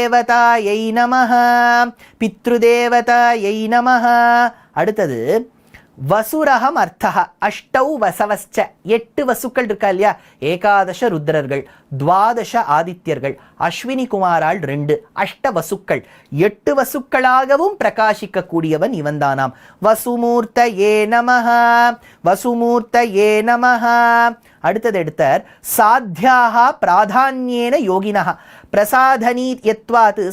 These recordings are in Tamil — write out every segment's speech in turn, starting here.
தேவதாயை நமஹ. பித்ருதேவதாயை நமஹ. அடுத்தது வசுரகம் அர்த்தக அஷ்டௌ வசவஸ்ச. எட்டு வசுக்கள் இருக்கா இல்லையா? ஏகாதச ருத்ரர்கள் துவாதச ஆதித்யர்கள் அஸ்வினி குமாரால் ரெண்டு அஷ்ட வசுக்கள். எட்டு வசுக்களாகவும் பிரகாசிக்க கூடியவன் இவன்தானாம். வசுமூர்த்த ஏ நமஹ. வசுமூர்த்த ஏ நமஹ. அடுத்தது எடுத்தார் சாத்தியாக பிராதான்யேன யோகினः பிரசாதனீ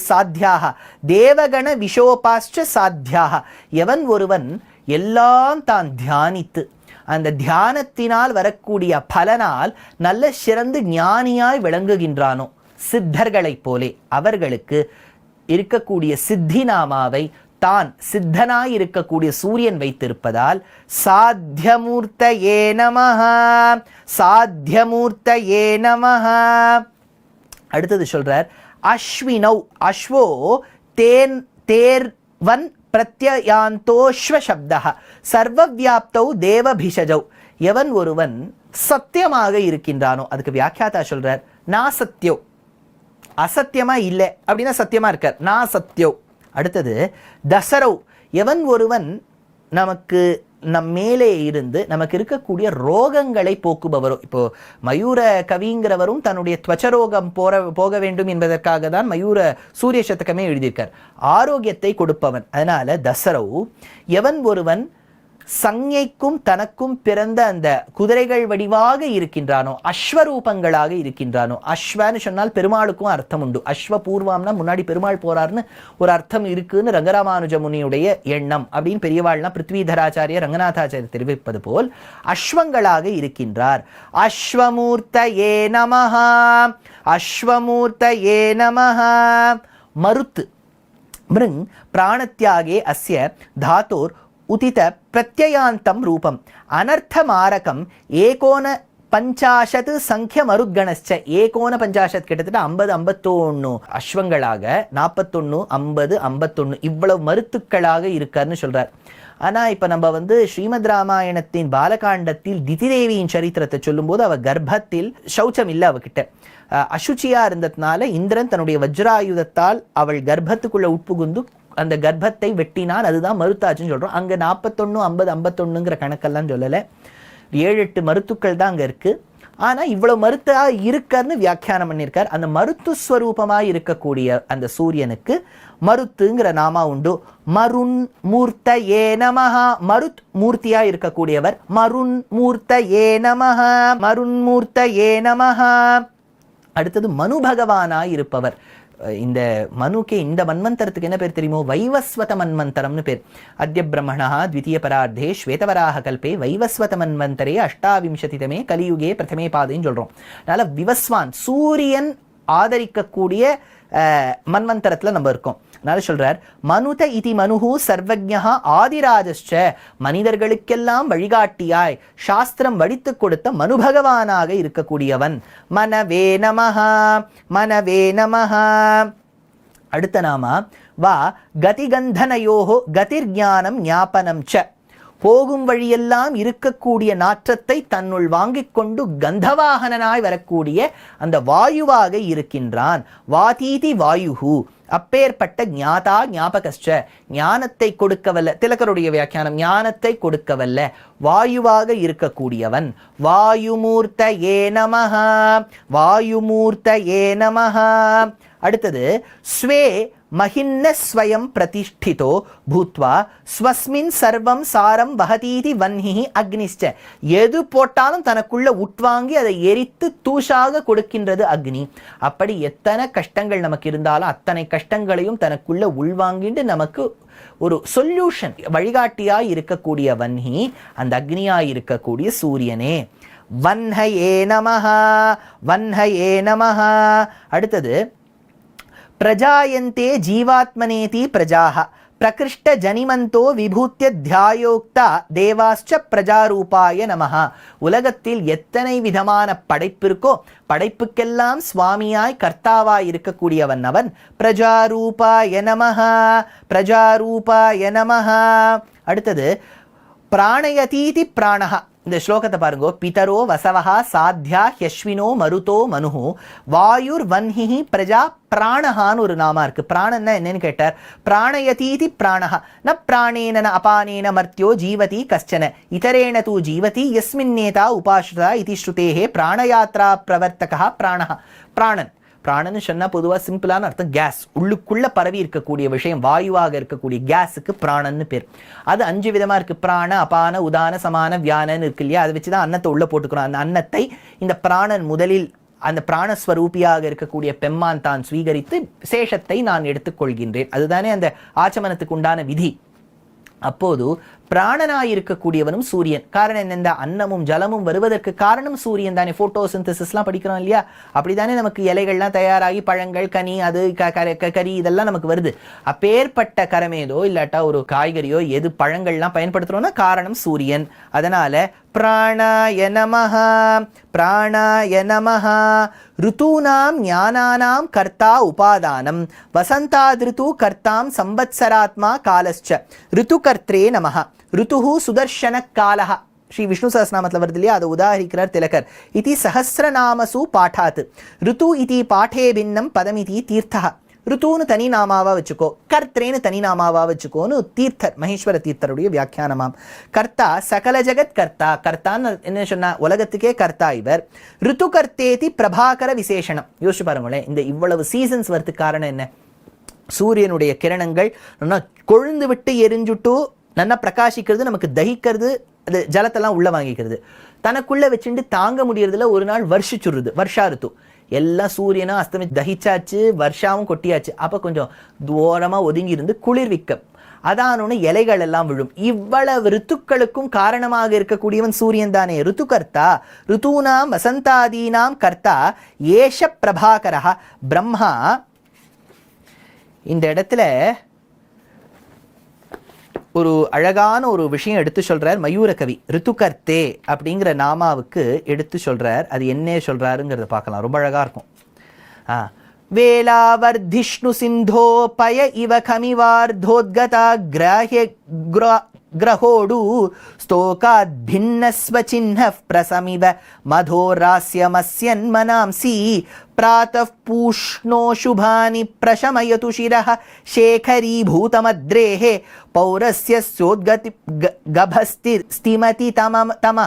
சாத்தியாக தேவகண விஷோபாஸ்ச சாத்தியாக எவன் ஒருவன் எல்லாம் தான் தியானித்து அந்த தியானத்தினால் வரக்கூடிய பலனால் நல்ல சிறந்து ஞானியாய் விளங்குகின்றானோ? சித்தர்களைப் போலே அவர்களுக்கு இருக்கக்கூடிய சித்தி நாமாவை தான் சித்தனாய் இருக்கக்கூடிய சூரியன் வைத்திருப்பதால் சாத்தியமூர்த்த ஏ நமஹா சாத்தியமூர்த்த ஏ நமஹா. அடுத்தது சொல்கிறார் அஸ்வினவ் அஸ்வோ தேன் தேர்வன் பிரத்யாந்தோஸ்வசப்தா சர்வவியாப்தௌ தேவபிஷஜௌ. எவன் ஒருவன் சத்தியமாக இருக்கின்றானோ அதுக்கு வியாக்கியாத்தா சொல்கிறார் நான் சத்தியோ. அசத்தியமாக இல்லை. அப்படின்னா சத்தியமாக இருக்கார் நான் சத்தியோ. அடுத்தது தசரவ் எவன் ஒருவன் நமக்கு நம் மேலே இருந்து நமக்கு இருக்கக்கூடிய ரோகங்களை போக்குபவரோ இப்போ மயூர கவிங்கிறவரும் தன்னுடைய துவச்சரோகம் போற போக வேண்டும் என்பதற்காக தான் மயூர சூரிய சதகமே எழுதியிருக்கார். ஆரோக்கியத்தை கொடுப்பவன். அதனால தசரவு எவன் ஒருவன் சஞ்ஞைக்கும் தனக்கும் பிறந்த அந்த குதிரைகள் வடிவாக இருக்கின்றானோ அஸ்வரூபங்களாக இருக்கின்றானோ அஸ்வன்னு சொன்னால் பெருமாளுக்கும் அர்த்தம் உண்டு. அஸ்வபூர்வம்னா முன்னாடி பெருமாள் போறாருன்னு ஒரு அர்த்தம் இருக்குன்னு ரங்கராமானுஜ முனியுடைய எண்ணம் அப்படின்னு பெரியவாள்னா பிருத்விதராச்சாரிய ரங்கநாதாச்சாரியர் தெரிவிப்பது போல் அஸ்வங்களாக இருக்கின்றார். அஸ்வமூர்த்த ஏ நமஹா அஸ்வமூர்த்த ஏ நமஹா. மருத்து மிருங் பிராணத்தியாகே அஸ்ய தாத்தோர் உதித பிரத்யயாந்தம் ரூபம். அனர்த்தமாரகம் ஏகோன பஞ்சாஷத் சங்கிய மருத்கணஸ்ச ஏகோன பஞ்சாஷத் கிட்டத்தட்ட ஐம்பது ஐம்பத்தொன்னு அஸ்வங்களாக நாற்பத்தொன்று ஐம்பது ஐம்பத்தொன்று இவ்வளவு மருத்துக்களாக இருக்காருன்னு சொல்றார். ஆனால் இப்போ நம்ம வந்து ஸ்ரீமத் ராமாயணத்தின் பாலகாண்டத்தில் திதிதேவியின் சரித்திரத்தை சொல்லும்போது அவள் கர்ப்பத்தில் சௌச்சம் இல்லை அவகிட்ட. அசுச்சியாக இருந்ததுனால இந்திரன் தன்னுடைய வஜ்ராயுதத்தால் அவள் கர்ப்பத்துக்குள்ளே உட்புகுந்து அந்த கர்ப்பத்தை வெட்டினார். அதுதான் மருத்தாச்சுன்னு சொல்றோம். அங்க நாற்பத்தொன்னு ஐம்பது ஐம்பத்தொன்னுங்கிற கணக்கெல்லாம் சொல்லலை. ஏழு எட்டு மருத்துக்கள் தான் அங்க இருக்கு. ஆனால் இவ்வளோ மருத்தாக இருக்காருன்னு வியாக்கியானம் பண்ணியிருக்கார். அந்த மருத்து ஸ்வரூபமாக இருக்கக்கூடிய அந்த சூரியனுக்கு மருத்துங்கிற நாமா உண்டு. மருண் மூர்த்த ஏ நமஹா. மருத் மூர்த்தியா இருக்கக்கூடியவர். மருண் மூர்த்த ஏ நமஹா. மருண் மூர்த்த ஏ நமஹா. அடுத்தது மனு பகவானாய் இருப்பவர். இந்த மனுக்கே இந்த மன்வந்தரத்துக்கு என்ன பேர் தெரியுமோ? வைவஸ்வத மன்வந்தரம்னு பேர். அத்திய பிரம்மணா த்விதீய பரார்த்தே ஸ்வேதவராக கல்பே வைவஸ்வத மன்வந்தரே அஷ்டாவிம்சதிதமே கலியுகே பிரதமே பாதைன்னு சொல்கிறோம் அதனால் விவஸ்வான் சூரியன் ஆதரிக்கக்கூடிய மன்வந்தரத்தில் நம்ம இருக்கோம். அதனால சொல்றார் மனுத இதி மனுஹு சர்வஜா ஆதிராஜஸ்ச மனிதர்களுக்கெல்லாம் வழிகாட்டியாய் சாஸ்திரம் வடித்து கொடுத்த மனுபகவானாக இருக்கக்கூடியவன். மனவே நமஹா மனவே நமஹா. அடுத்த நாமா வா கதிகந்தனயோகோ கதிர்ஞானம் ஞாபனம் ச. போகும் வழியெல்லாம் இருக்கக்கூடிய நாற்றத்தை தன்னுள் வாங்கிக் கொண்டு கந்தவாகனனாய் வரக்கூடிய அந்த வாயுவாக இருக்கின்றான். வாதீதி வாயுஹு. அப்பேற்பட்ட ஞாதா ஞாபகஸ்ட ஞானத்தை கொடுக்கவல்ல. திலகருடைய வியாக்கியானம் ஞானத்தை கொடுக்கவல்ல. வாயுவாக இருக்கக்கூடியவன். வாயுமூர்த்த ஏ நமஹா. வாயுமூர்த்த ஏ நமஹா. அடுத்தது ஸ்வே மகின்ன ஸ்வயம் பிரதிஷ்டிதோ பூத்வா ஸ்வஸ்மின் சர்வம் சாரம் வகதீதி வன்ஹி அக்னிஷ்ட. எது போட்டாலும் தனக்குள்ள உட்வாங்கி அதை எரித்து தூஷாக கொடுக்கின்றது அக்னி. அப்படி எத்தனை கஷ்டங்கள் நமக்கு இருந்தாலும் அத்தனை கஷ்டங்களையும் தனக்குள்ள உள்வாங்கிட்டு நமக்கு ஒரு சொல்யூஷன் வழிகாட்டியாய் இருக்கக்கூடிய வன்ஹி அந்த அக்னியாய் இருக்கக்கூடிய சூரியனே. வன்ஹயே நமஹா வன்ஹயே நமஹா. அடுத்தது பிரஜாயந்தே ஜீவாத்மனேதி பிரஜாக பிரகிருஷ்ட ஜனிமந்தோ விபூத்திய தியாயோக்தா தேவாஸ்ச பிரஜாரூபாய நமஹா உலகத்தில் எத்தனை விதமான படைப்பிருக்கோ படைப்புக்கெல்லாம் சுவாமியாய் கர்த்தாவாய் இருக்கக்கூடியவன் அவன் பிரஜாரூபாய நமஹா பிரஜாரூபாய நமஹா. அடுத்தது பிராணயதீதி பிராணஹா. இந்த ஸ்லோகத்தை பாருங்க. பிதரோ வசவஹா சாத்யா ஹ்யஸ்வினோ மருதோ மனுஹு. வாயுர் வன்ஹி பிரஜா பிராணஹான்னு ஒரு நாமா இருக்கு. பிராணன்னா என்னன்னு கேட்டார். பிராணயதீதி பிராணஹா. ந பிராணேன அபானேன மர்த்தியோ ஜீவதி கஷ்டன. இதரேன தூ ஜீவதி எஸ்மின் நேதா உபாஸ்ருதா. இதி ஸ்ருதேஹே பிராணயாத்ரா பிரவர்த்தகா பிராணஹா. பிராணன். பிராணன்னு சொன்னா பொதுவா சிம்பிளான அர்த்தம் கேஸ் உள்ளுக்குள்ள பரவி இருக்கக்கூடிய விஷயம் வாயுவாக இருக்கக்கூடிய கேஸுக்கு பிராணன்னு பேர். அது அஞ்சு விதமா இருக்கு. பிராண அபான உதான சமான வியானன்னு இருக்கு இல்லையா? அதை வச்சு தான் அன்னத்தை உள்ள போட்டுக்கிறோம். அந்த அன்னத்தை இந்த பிராணன் முதலில் அந்த பிராணஸ்வரூபியாக இருக்கக்கூடிய பெம்மான் தான் ஸ்வீகரித்து சேஷத்தை நான் எடுத்துக்கொள்கின்றேன். அதுதானே அந்த ஆச்சமனத்துக்கு உண்டான விதி. அப்போது பிராணனாய் இருக்கக்கூடியவனும் சூரியன். காரணம் என்ன இந்த அன்னமும் ஜலமும் வருவதற்கு காரணம் சூரியன் தானே. ஃபோட்டோசிந்தசிஸ்லாம் படிக்கிறோம் இல்லையா? அப்படிதானே நமக்கு இலைகள்லாம் தயாராகி பழங்கள் கனி அது க- க- க- கறி இதெல்லாம் நமக்கு வருது. அப்பேற்பட்ட கரமேதோ இல்லாட்டா ஒரு காய்கறியோ எது பழங்கள்லாம் பயன்படுத்துறோம்னா காரணம் சூரியன். அதனால பிராணாய நமஹா பிராணாய நமஹா ருத்தூனாம் ஞானானாம் கர்த்தா உபாதானம். வசந்தாதிருத்து கர்த்தாம் சம்பத்சராத்மா காலஸ்ச. கர்த்தே நமஹா. ரிதுஹு சுதர்ஷன காலஹ ஸ்ரீ விஷ்ணு சஹஸ்ரநாமத்தில் வருது இல்லையா அதை உதாரிக்கிறார் திலகர் இது சஹசிரநாமசு பாட்டாத் ரிது இது பாட்டே பின்னம் பதம் இது தீர்த்தா ருத்துன்னு தனி நாமாவா வச்சுக்கோ கர்த்தரேன்னு தனி நாமாவா வச்சுக்கோன்னு தீர்த்தர் மகேஸ்வர தீர்த்தருடைய வியாக்கியானமாம் கர்த்தா சகல ஜெகத் கர்த்தா கர்த்தான்னு என்ன சொன்னா உலகத்துக்கே கர்த்தா இவர் ரித்து கர்த்தேதி பிரபாகர விசேஷணம் யோசிச்சு பாருங்களேன் இந்த இவ்வளவு சீசன்ஸ் வரதுக்கு காரணம் என்ன சூரியனுடைய கிரணங்கள் கொழுந்து விட்டு எரிஞ்சுட்டு நல்லா பிரகாசிக்கிறது நமக்கு தகிக்கிறது அது ஜலத்தெல்லாம் உள்ளே வாங்கிக்கிறது. தனக்குள்ளே வச்சுட்டு தாங்க முடியறதுல ஒரு நாள் வருஷிச்சுடுறது வருஷா ரித்து. எல்லாம் சூரியனா அஸ்தமி தகிச்சாச்சு வருஷாவும் கொட்டியாச்சு. அப்போ கொஞ்சம் தூரமாக ஒதுங்கி இருந்து குளிர்விக்க அதானோன்னு இலைகள் எல்லாம் விழும். இவ்வளவு ரித்துக்களுக்கும் காரணமாக இருக்கக்கூடியவன் சூரியன் தானே. ரித்துகர்த்தா ரிதூனாம் வசந்தாதீனாம் கர்த்தா ஏஷ பிரபாகரா பிரம்மா. இந்த இடத்துல ஒரு அழகான ஒரு விஷயம் எடுத்து சொல்கிறார் மயூரகவி ரித்துகர்த்தே அப்படிங்கிற நாமாவுக்கு எடுத்து சொல்கிறார் அது என்ன சொல்கிறாருங்கிறத பார்க்கலாம். ரொம்ப அழகாக இருக்கும். ஆ வேலாவர்திஷ்ணு சிந்தோபய இவ கமிவார்தோத்கதா கிராஹ்ய గ్రహోడు స్తోకాద్భిన్నస్వచిహ్న ప్రసమిద మధోరాస్యమస్యన్మనాంసి ప్రాతః పూష్ణోశుభాని ప్రశమయతు శిర శేఖరీభూతమద్రే పౌరస్య సోద్గతి గభస్తి స్థిమతి తమ తమ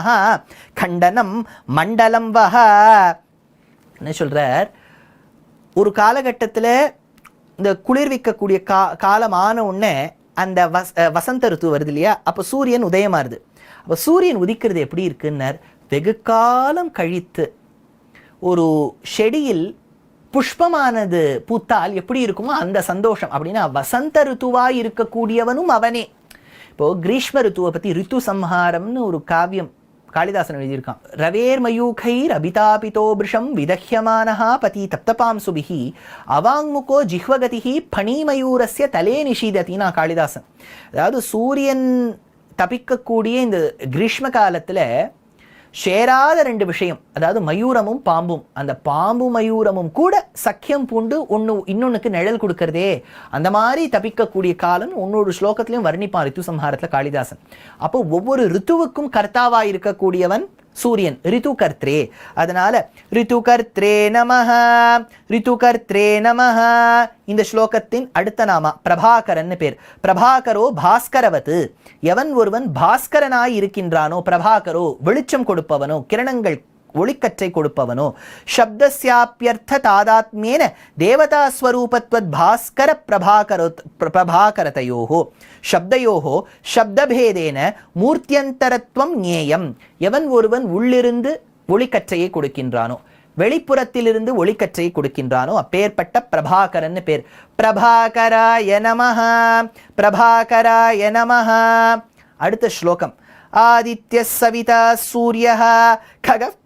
ఖండనం మండలం వహ என்ன சொல்கிறார் ஒரு காலகட்டத்தில் இந்த குளிர்விக்கக்கூடிய கா காலம் ஆன உடனே அந்த வஸ் வசந்த ருத்து வருது இல்லையா? அப்போ சூரியன் உதயமாறுது அப்போ சூரியன் உதிக்கிறது எப்படி இருக்குன்னார்? வெகு காலம் கழித்து. ஒரு செடியில் புஷ்பமானது பூத்தால் எப்படி இருக்குமோ அந்த சந்தோஷம். அப்படின்னா வசந்த ருத்துவாக இருக்கக்கூடியவனும் அவனே. இப்போது கிரீஷ்ம ருத்துவை பற்றி ரித்து சம்ஹாரம்னு ஒரு காவியம் காளிதாசன் எழுதியிருக்கான். ரவேர் மயூகைர் அபிதாபிதோ பிருஷம் விதஹ்யமானஹா பதி தப்தபாம் சுபிஹி அவாங்முகோ ஜிஹ்வகதிஹி பணிமயூரஸ்ய தலே நிஷீதத்தினா காளிதாசன். அதாவது சூரியன் தப்பிக்கக்கூடிய இந்த கிரீஷ்ம காலத்தில் சேராத ரெண்டு விஷயம் அதாவது மயூரமும் பாம்பும். அந்த பாம்பு மயூரமும் கூட சக்கியம் பூண்டு ஒன்று இன்னொன்றுக்கு நிழல் கொடுக்கறதே. அந்த மாதிரி தப்பிக்கக்கூடிய காலம் ஒன்னொரு ஸ்லோகத்திலையும் வர்ணிப்பான் ரித்து சம்ஹாரத்தில் காளிதாசன். அப்போ ஒவ்வொரு ரித்துவுக்கும் கர்த்தாவாக இருக்கக்கூடியவன் சூரியன் ரித்து கர்த்ரே அதனால ரித்து கர்த்ரே நமஹா ரித்து கர்த்ரே நமஹா. இந்த ஸ்லோகத்தின் அடுத்த நாமா பிரபாகரன் பேர். பிரபாகரோ பாஸ்கரவத்து. எவன் ஒருவன் பாஸ்கரனாய் இருக்கின்றானோ பிரபாகரோ வெளிச்சம் கொடுப்பவனோ கிரணங்கள் ஒளிக்கற்றை கொடுப்பவனோ? சப்தஸ்யாப்பியர்த்த தாதாத்மியேன தேவதா ஸ்வரூபத்வத் பாஸ்கர பிரபாகரோ பிரபாகரதையோகோ. சப்தயோகோ சப்தபேதேன மூர்த்தியந்தரத்துவம் ஞேயம். எவன் ஒருவன் உள்ளிருந்து ஒளிக்கற்றையை கொடுக்கின்றானோ? வெளிப்புறத்திலிருந்து ஒளிக்கற்றையை கொடுக்கின்றானோ? அப்பேற்பட்ட பிரபாகரன் பேர். பிரபாகராய நமஹா பிரபாகராய நமஹா. அடுத்த ஸ்லோகம். ஆதித்ய சவிதா சூரிய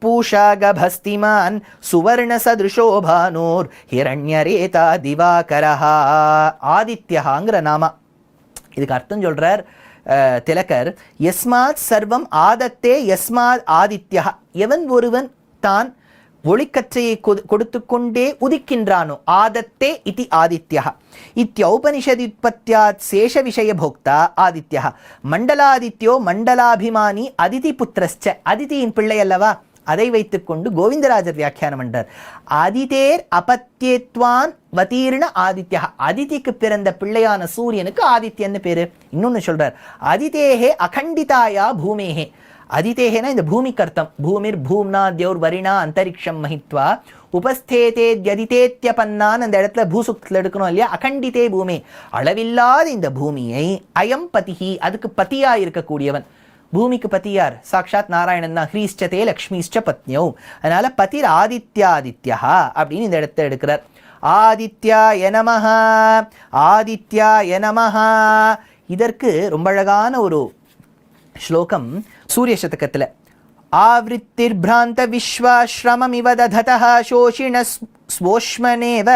பூஷா கபஸ்திமான் சுவர்ணசதிருஷோபானோர் ஹிரண்யரேதா திவாகரஹா ஆதித்யஹாங்கிற நாமா இதுக்கு அர்த்தம் சொல்கிறார் திலக்கர் எஸ்மாத் சர்வம் ஆதத்தே எஸ்மாத் ஆதித்யா எவன் ஒருவன் தான் ஒளிக்கற்றையை கொடுத்து கொண்டே உதிக்கின்றானோ? ஆதத்தே இது ஆதித்யா இத்தியௌபனிஷதுத்பத்தியாத் சேஷ விஷய போக்தா ஆதித்யா மண்டலாதித்யோ மண்டலாபிமானி அதிதி புத்திரஸ்ச அதிதியின் பிள்ளை அல்லவா அதை வைத்துக்கொண்டு கோவிந்தராஜர் வியாக்கியானம் பண்றார். அதிதேர் அபத்தியத்வான் வதீர்ண ஆதித்யா அதிதிக்கு பிறந்த பிள்ளையான சூரியனுக்கு ஆதித்யன்னு பேரு. இன்னொன்னு சொல்றார். அதிதேகே அகண்டிதாயா பூமேகே. அதிதேகேனா இந்த பூமிக்கு அர்த்தம் பூமிர் பூம்னா தேவர் வரிணா அந்தரிக்ஷம் மகித்வா. உபஸ்தேதேத்யதிதேத்யபன்னான் அந்த இடத்துல பூசுக்தில் எடுக்கணும் இல்லையா? அகண்டிதே பூமி. அளவில்லாத இந்த பூமியை அயம் பதிஹி அதுக்கு பதியா இருக்கக்கூடியவன். பூமிக்கு பதியார். சாட்சாத் சாக்ஷாத் நாராயணன் தான். ஹ்ரீஷ்டதே லக்ஷ்மிஷ்ட பத்னியோ. அதனால பதிர் ஆதித்யாதித்யா அப்படின்னு இந்த இடத்த எடுக்கிறார். ஆதித்யா எனமஹா ஆதித்யா எனமஹா இதற்கு ரொம்ப அழகான ஒரு श्लोकं सूर्यशतकतल आवृत्तिर्भ्रान्तविश्वाश्रममिव दधतः शोषिणस् ஸ்வோஷ்மனேவ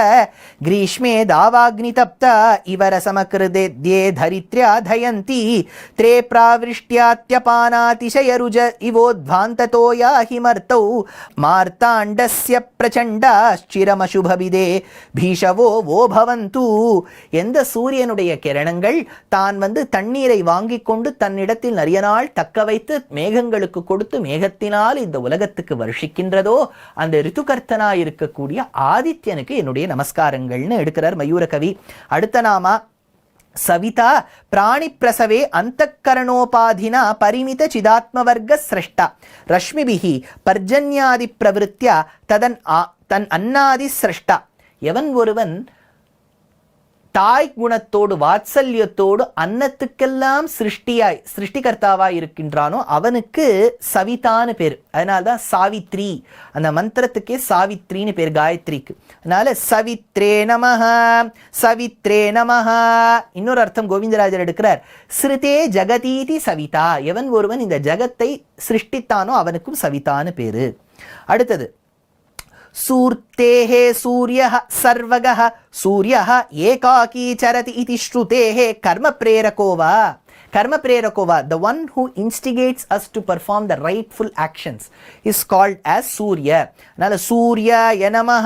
கிரீஷ்மே தாவாக்னிதப்தா இவரசமகிருதேத்யே தரித்ரியா தயந்தி த்ரே பிராவிருஷ்டியாத்தியபானாதிசயருஜ இவோத்வாந்ததோ யாஹிமர்த்தௌ மார்த்தாண்டஸ்ய பிரச்சண்டாச்சிரமசுபவிதே பீஷவோ ஓ பவந்து எந்த சூரியனுடைய கிரணங்கள் தான் வந்து தண்ணீரை வாங்கி கொண்டு தன்னிடத்தில் நிறைய நாள் தக்க வைத்து மேகங்களுக்கு கொடுத்து மேகத்தினால் இந்த உலகத்துக்கு வருஷிக்கின்றதோ அந்த ரித்துகர்த்தனாயிருக்கக்கூடிய ஆதித்யனுக்கு என்னுடைய நமஸ்காரங்கள்னு எடுக்கிறார் மயூரகவி அடுத்த நாமா சவிதா பிராணி பிரசவே அந்த கரணோபாதினா பரிமித சிதாத்மவர்க்க சிரஷ்டா. ரஷ்மிபிகி பர்ஜன்யாதி பிரவருத்தியா ததன் தன் அன்னாதி சிரஷ்டா. எவன் ஒருவன் தாய் குணத்தோடு வாத்சல்யத்தோடு அன்னத்துக்கெல்லாம் சிருஷ்டியாய் சிருஷ்டிகர்த்தாவாய் இருக்கின்றானோ அவனுக்கு சவிதான்னு பேர். அதனால தான் சாவித்ரி. அந்த மந்திரத்துக்கே சாவித்ரின்னு பேர் காயத்ரிக்கு. அதனால சவித்ரே நமஹா சவித்ரே நமஹா. இன்னொரு அர்த்தம் கோவிந்தராஜர் எடுக்கிறார். ஸ்ருதே ஜகதீதி சவிதா. எவன் ஒருவன் இந்த ஜகத்தை சிருஷ்டித்தானோ அவனுக்கும் சவிதான்னு பேரு. அடுத்தது सूर्तेः सूर्यः सर्वगः सूर्यः एकाकी चरति इति श्रुतेः कर्मप्रेरको वा कर्मप्रेरको वा the one who instigates us to perform the rightful actions is called as surya அதனால சூர்யாய நமஹ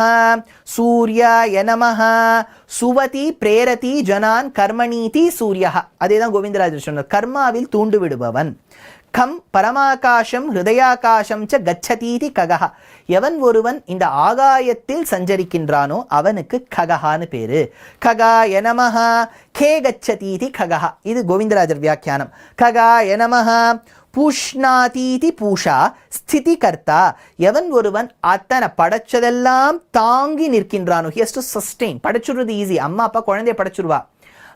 சூர்யாய நமஹ சுவதி பிரேரதி ஜனான் கர்மணீதி சூர்யா அதே தான் கோவிந்தராஜர் சொன்னார் கர்மாவில் தூண்டு விடுபவன் கம் பரமாகாசம் ஹிருதயாகாசம் ச கச்சதீதி ககஹா. எவன் ஒருவன் இந்த ஆகாயத்தில் சஞ்சரிக்கின்றானோ அவனுக்கு ககஹான்னு பேரு. ககா எனமஹா கே கச்சதீதி ககஹா. இது கோவிந்தராஜர் வியாக்கியானம். ககா எனமஹா பூஷ்ணாதீதி பூஷா ஸ்திதி கர்த்தா எவன் ஒருவன் அத்தனை படைச்சதெல்லாம் தாங்கி நிற்கின்றானோ ஹியஸ் டு சஸ்டெயின் படைச்சுடுறது ஈஸி அம்மா அப்பா குழந்தைய படைச்சிருவா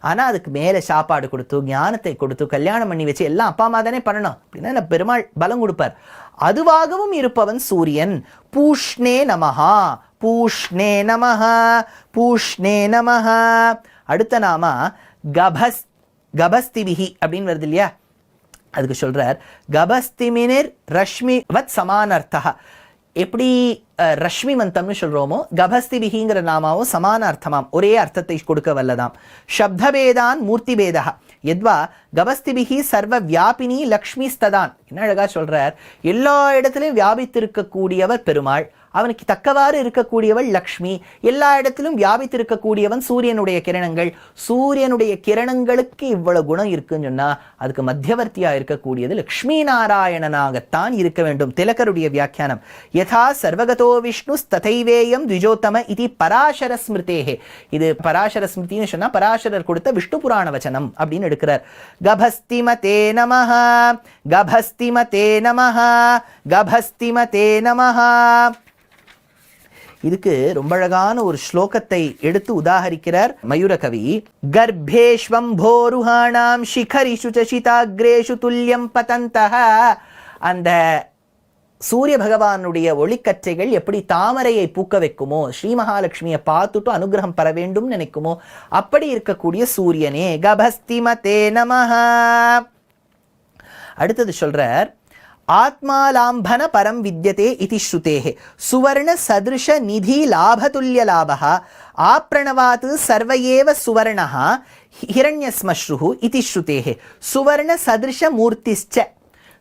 ஆனால் அதுக்கு மேலே சாப்பாடு கொடுத்து ஞானத்தை கொடுத்து கல்யாணம் பண்ணி வச்சு எல்லாம் அப்பா அம்மா தானே பண்ணணும். அப்படின்னா பெருமாள் பலம் கொடுப்பார். அதுவாகவும் இருப்பவன் சூரியன். பூஷ்ணே நமஹா. பூஷ்ணே நமஹா. பூஷ்ணே நமஹா. அடுத்த நாம கபஸ் கபஸ்திபிஹி அப்படின்னு வருது இல்லையா? அதுக்கு சொல்றார் கபஸ்திமினிர் ரஷ்மி வத் சமானர்த்தா எப்படி ரஷ்மி மந்தம்னு சொல்கிறோமோ கபஸ்திபிகிங்கிற நாமாவும் சமான அர்த்தமாம். ஒரே அர்த்தத்தை கொடுக்க வல்லதாம். சப்தபேதான் மூர்த்தி பேதா எத்வா கபஸ்திபிகி சர்வ வியாபினி லக்ஷ்மி ஸ்ததான் என்ன அழகா சொல்றார்? எல்லா இடத்துலையும் வியாபித்திருக்கக்கூடியவர் பெருமாள். அவனுக்கு தக்கவாறு இருக்கக்கூடியவள் லக்ஷ்மி. எல்லா இடத்திலும் வியாபித்திருக்கக்கூடியவன் சூரியனுடைய கிரணங்கள். சூரியனுடைய கிரணங்களுக்கு இவ்வளவு குணம் இருக்குன்னு சொன்னா அதுக்கு மத்தியவர்த்தியா இருக்கக்கூடியது லக்ஷ்மி நாராயணனாகத்தான் இருக்க வேண்டும். திலக்கருடைய வியாக்கியானம். யதா சர்வகதோ விஷ்ணு ததைவேயம் த்விஜோத்தம இது பராசர ஸ்மிருதேகே இது பராசர ஸ்மிருதின்னு சொன்னா பராசரர் கொடுத்த விஷ்ணு புராண வச்சனம் அப்படின்னு எடுக்கிறார். கபஸ்திமதே நமஹ கபஸ்திமதே நமஹ கபஸ்திமதே நமஹ. இதுக்கு ரொம்ப அழகான ஒரு ஸ்லோகத்தை எடுத்து உதாகரிக்கிறார் மயூரகவி கர்ப்பேஷ்வம்போருஹாணாம் சிகரிஷு சசிதாகிரேஷு துல்லியம் பதந்தக அந்த சூரிய பகவானுடைய ஒளிக்கற்றைகள் எப்படி தாமரையை பூக்க வைக்குமோ ஸ்ரீ மகாலட்சுமியை பார்த்துட்டு அனுகிரகம் பெற வேண்டும் நினைக்குமோ அப்படி இருக்கக்கூடிய சூரியனே கபஸ்திமதே நமஹா. அடுத்தது சொல்றார் ஆத்மாலாம்பன பரம் வித்தியதே இது ஸ்ருதேः சுவர்ண சதிருஷ நிதி லாபதுல்ய லாபः ஆப்ரணவாத் சர்வையேவ ஏவ சுவர்ணः இது ஸ்ருதேः சுவர்ண சதிருஷ மூர்த்திச்ச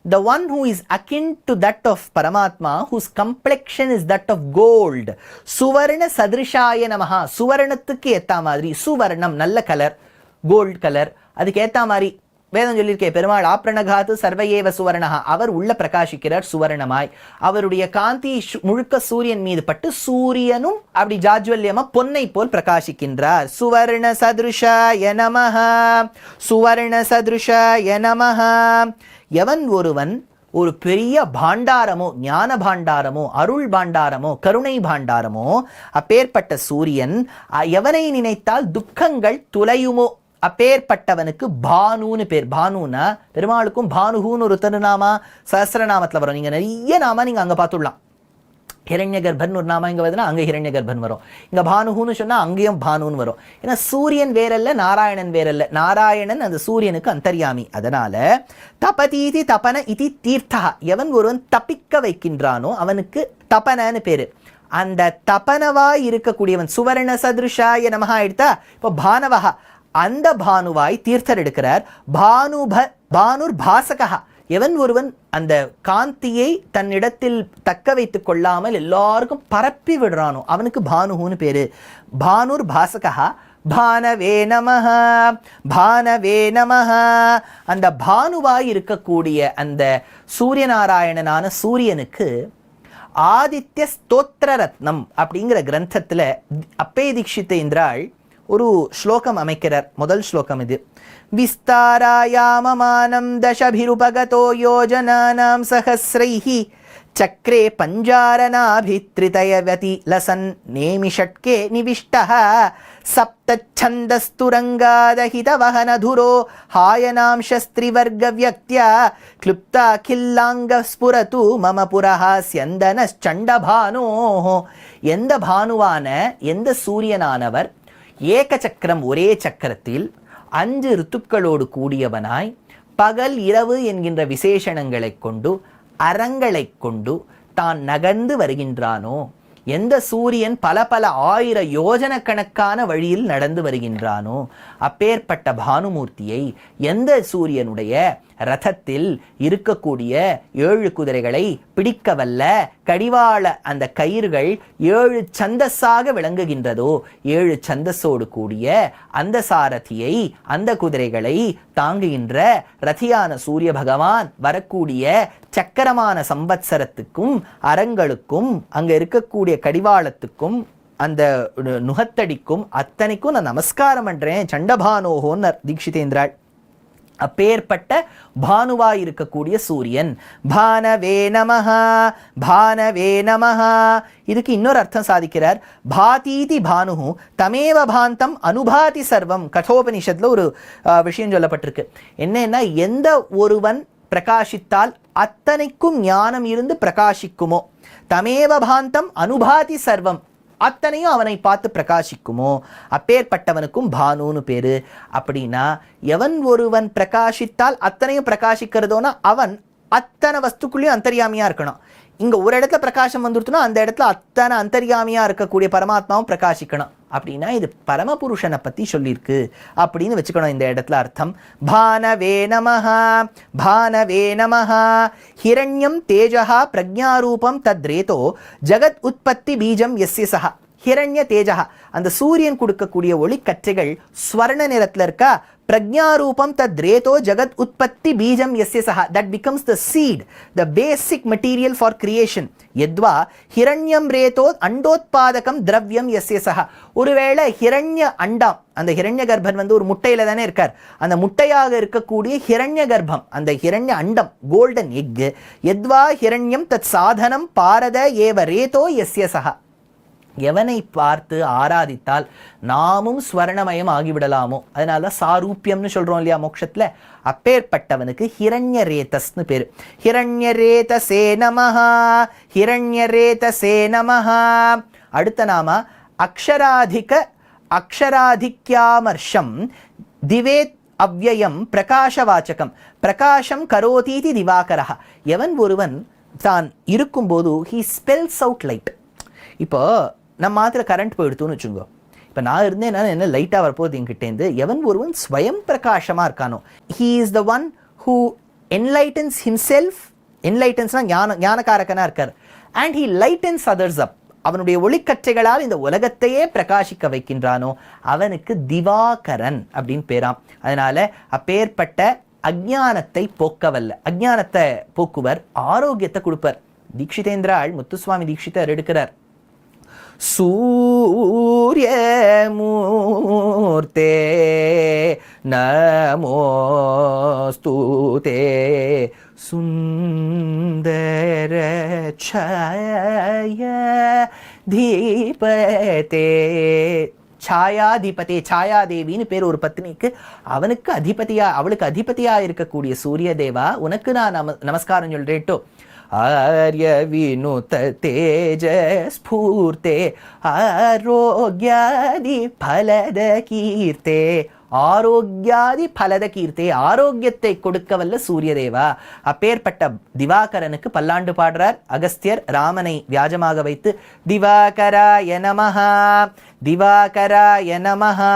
the one who is akin to that of Paramatma, whose complexion is that of gold. சுவர்ண சதிருஷாய நமஹா. சுவர்ணத்துக்கு ஏற்ற மாதிரி சுவர்ணம் நல்ல கலர் கோல்ட் கலர் அதுக்கு ஏற்ற மாதிரி வேதம் சொல்லியிருக்கே பெருமாள் ஆப்ரணகாத்து சர்வையேவ சுவர்ணஹா. அவர் உள்ள பிரகாசிக்கிறார் சுவர்ணமாய். அவருடைய காந்தி முழுக்க சூரியன் மீது பட்டு சூரியனும் அப்படி ஜாஜ்வல்யமா பொன்னை போல் பிரகாசிக்கின்றார். சுவர்ண சதுருஷாய நமஹ. சுவர்ண சதுருஷாய நமஹ. எவன் ஒருவன் ஒரு பெரிய பாண்டாரமோ ஞான பாண்டாரமோ அருள் பாண்டாரமோ கருணை பாண்டாரமோ அப்பேற்பட்ட சூரியன் அ- எவனை நினைத்தால் துக்கங்கள் துலையுமோ அப்பேற்பட்டவனுக்கு பானுன்னு பேர். பானுனா பெருமாளுக்கும் பானுகுன்னு ஒரு திருநாமா சஹசிரநாமத்தில் வரும். நீங்க நிறைய நாமா நீங்க அங்க பார்த்துடலாம். ஹிரண்ய கர்ப்பன் ஒரு நாம இங்க வருதுன்னா அங்கே ஹிரண்ய கர்ப்பன் வரும். இங்க பானுகுன்னு சொன்னா அங்கேயும் பானுன்னு வரும். ஏன்னா சூரியன் வேறல்ல நாராயணன் வேறல்ல. நாராயணன் அந்த சூரியனுக்கு அந்தரியாமி. அதனால தபதீதி தபன இதி தீர்த்தா. எவன் ஒருவன் தப்பிக்க வைக்கின்றானோ அவனுக்கு தபனன்னு பேரு. அந்த தபனவாய் இருக்கக்கூடியவன் சுவர்ண சதுருஷாய நமஹா எடுத்தா இப்போ பானவஹா. அந்த பானுவாய் தீர்த்தர் எடுக்கிறார் பானுப பானுர் பாசகா எவன் ஒருவன் அந்த காந்தியை தன்னிடத்தில் தக்க வைத்து கொள்ளாமல் எல்லாருக்கும் பரப்பி விடுறானோ அவனுக்கு பானுகுன்னு பேரு. பானுர் பாசகா பானவே நமஹ பானவே நமஹ. அந்த பானுவாய் இருக்கக்கூடிய அந்த சூரியநாராயணனான சூரியனுக்கு ஆதித்ய ஸ்தோத்திர ரத்னம் அப்படிங்கிற கிரந்தத்துல அப்பே தீட்சித்த இந்திராள் ஒரு ஸ்லோகம் அமைக்கிறார் முதல் ஸ்லோகம் இது விஸ்தாராயாமமானம் தசபிருபகதோ யோஜனானாம் சஹசிரைஹி சக்ரே பஞ்சாரநாபித்ரிதயவதி லசன் நேமிஷட்கே நிவிஷ்டः सप्तच्छन्दस्तुरङ्गादहितवहनधुरो हायनांशस्त्रिवर्गव्यक्त्या क्लुप्ताखिल्लाङ्गः स्फुरतु मम पुरः ஸ்யந்தனச்சண்டபானோः எந்த பானுவான எந்த சூரியனானவர் ஏக சக்கரம் ஒரே சக்கரத்தில் அஞ்சு ரித்துக்களோடு கூடியவனாய் பகல் இரவு என்கின்ற விசேஷணங்களைக் கொண்டு அறங்களைக் கொண்டு தான் நகர்ந்து வருகின்றானோ? எந்த சூரியன் பல பல ஆயிர யோஜன கணக்கான வழியில் நடந்து வருகின்றானோ? அப்பேற்பட்ட பானுமூர்த்தியை எந்த சூரியனுடைய ரதத்தில் இருக்கக்கூடிய ஏழு குதிரைகளை பிடிக்கவல்ல. கடிவாள அந்த கயிறுகள் ஏழு சந்தஸாக விளங்குகின்றதோ ஏழு சந்தஸோடு கூடிய அந்த சாரதியை அந்த குதிரைகளை தாங்குகின்ற ரதியான சூரிய பகவான் வரக்கூடிய சக்கரமான சம்பத்சரத்துக்கும் அரங்களுக்கும் அங்க இருக்கக்கூடிய கடிவாளத்துக்கும் அந்த நுகத்தடிக்கும் அத்தனைக்கும் நான் நமஸ்காரம் பண்றேன். சண்டபானோகோன்னு தீட்சிதேந்திராள். அப்பேற்பட்ட பானுவாய் இருக்கக்கூடிய சூரியன். பானவே நமஹா பானவே நமஹா. இதுக்கு இன்னொரு அர்த்தம் சாதிக்கிறார். பாதீதி பானு தமேவ பாந்தம் அனுபாதி சர்வம். கட்டோபனிஷத்துல ஒரு விஷயம் சொல்லப்பட்டிருக்கு. என்னன்னா எந்த ஒருவன் பிரகாசித்தால் அத்தனைக்கும் ஞானம் இருந்து பிரகாசிக்குமோ தமேவ பாந்தம் அனுபாதி சர்வம். அத்தனையும் அவனை பார்த்து பிரகாசிக்குமோ? அப்பேற்பட்டவனுக்கும் பானுன்னு பேரு. அப்படின்னா எவன் ஒருவன் பிரகாசித்தால் அத்தனையும் பிரகாசிக்கிறதோனா அவன் அத்தனை வஸ்துக்குள்ளேயும் அந்தர்யாமியா இருக்கணும். இங்க ஒரு இடத்துல பிரகாசம் வந்துருச்சுன்னா அந்த இடத்துல அத்தனை அந்தரியாமியாக இருக்கக்கூடிய பரமாத்மாவும் பிரகாசிக்கணும். அப்படின்னா இது பரமபுருஷனை பற்றி சொல்லியிருக்கு அப்படின்னு வச்சுக்கணும் இந்த இடத்துல அர்த்தம். பானவே நமஹா பானவே நமஹா. ஹிரண்யம் தேஜஹா பிரஜாரூபம் தத்ரேதோ ஜகத் உற்பத்தி பீஜம் எஸ்ய சஹா. ஹிரண்ய தேஜஹா. அந்த சூரியன் கொடுக்கக்கூடிய ஒளி கற்றைகள் ஸ்வர்ண நிறத்தில் இருக்கா? பிரஜாரூபம் தத் ரேதோ ஜகத் உற்பத்தி பீஜம் எஸ்ய சஹா. That becomes the seed the basic material for creation எத்வா? ஹிரண்யம் ரேதோ அண்டோத்பாதகம் திரவியம் எஸ்ய சஹா. ஒருவேளை ஹிரண்ய அண்டம் அந்த ஹிரண்ய கர்ப்பன் வந்து ஒரு முட்டையில் தானே இருக்கார். அந்த முட்டையாக இருக்கக்கூடிய ஹிரண்ய கர்ப்பம் அந்த ஹிரண்ய அண்டம் கோல்டன் எக் எத்வா? ஹிரண்யம் தத் சாதனம் பாரத ஏவ ரேதோ எஸ்ய சஹா. எவனை பார்த்து ஆராதித்தால் நாமும் ஸ்வர்ணமயம் ஆகிவிடலாமோ? அதனால தான் சாரூபியம்னு சொல்கிறோம் இல்லையா மோட்சத்தில் அப்பேற்பட்டவனுக்கு ஹிரண்ய ரேதஸ்னு பேரு. ஹிரண்ய ரேதசே நமஹா ஹிரண்ய ரேதசே நமஹா. அடுத்த நாம அக்ஷராதிக அக்ஷராதிக்யாமர்ஷம் திவேத் அவ்வயம் பிரகாஷவாச்சகம். பிரகாஷம் கரோதீதி திவாகரா எவன் ஒருவன் தான் இருக்கும்போது ஹீ ஸ்பெல்ஸ் அவுட் லைட் இப்போ நம்ம மாத்திர கரண்ட் போயிடுத்துன்னு வச்சுக்கோ. இப்போ நான் இருந்தேன் என்ன லைட்டாக வரப்போகுது என்கிட்டேருந்து எவன் ஒருவன் ஸ்வயம் பிரகாசமாக இருக்கானோ. He is the one who enlightens himself என்லைட்டன்ஸ்னால் ஞான ஞானகாரகனாக இருக்கார். And he lightens others up அவனுடைய ஒளிக்கற்றைகளால் இந்த உலகத்தையே பிரகாசிக்க வைக்கின்றானோ. அவனுக்கு திவாகரன் அப்படின்னு பேராம். அதனால அப்பேற்பட்ட அஜ்ஞானத்தை போக்கவல்ல. அஜ்ஞானத்தை போக்குவர் ஆரோக்கியத்தை கொடுப்பார். தீட்சிதேந்திராள் முத்துசுவாமி தீட்சிதர் எடுக்கிறார். சூரியமூர்த்தே நமோஸ்துதே. சுந்தர ಛಾಯ தீபத்தே சாயாதிபதி சாயாதேவின்னு பேர் ஒரு பத்னிக்கு அவனுக்கு அதிபதியா அவளுக்கு அதிபதியா இருக்கக்கூடிய சூரிய தேவா உனக்கு நான் நம நமஸ்காரம் சொல்றேட்டோ ஆர்ய வினுத தேஜ ஸ்பூர்த்தே ஆரோக்கியாதி பலத கீர்த்தே. ஆரோக்கியாதி பலத கீர்த்தே ஆரோக்கியத்தை கொடுக்க வல்ல சூரியதேவா. அப்பேற்பட்ட திவாகரனுக்கு பல்லாண்டு பாடுறார். அகஸ்தியர் ராமனை வியாஜமாக வைத்து திவாகராய நமஹா திவாகராய நமஹா.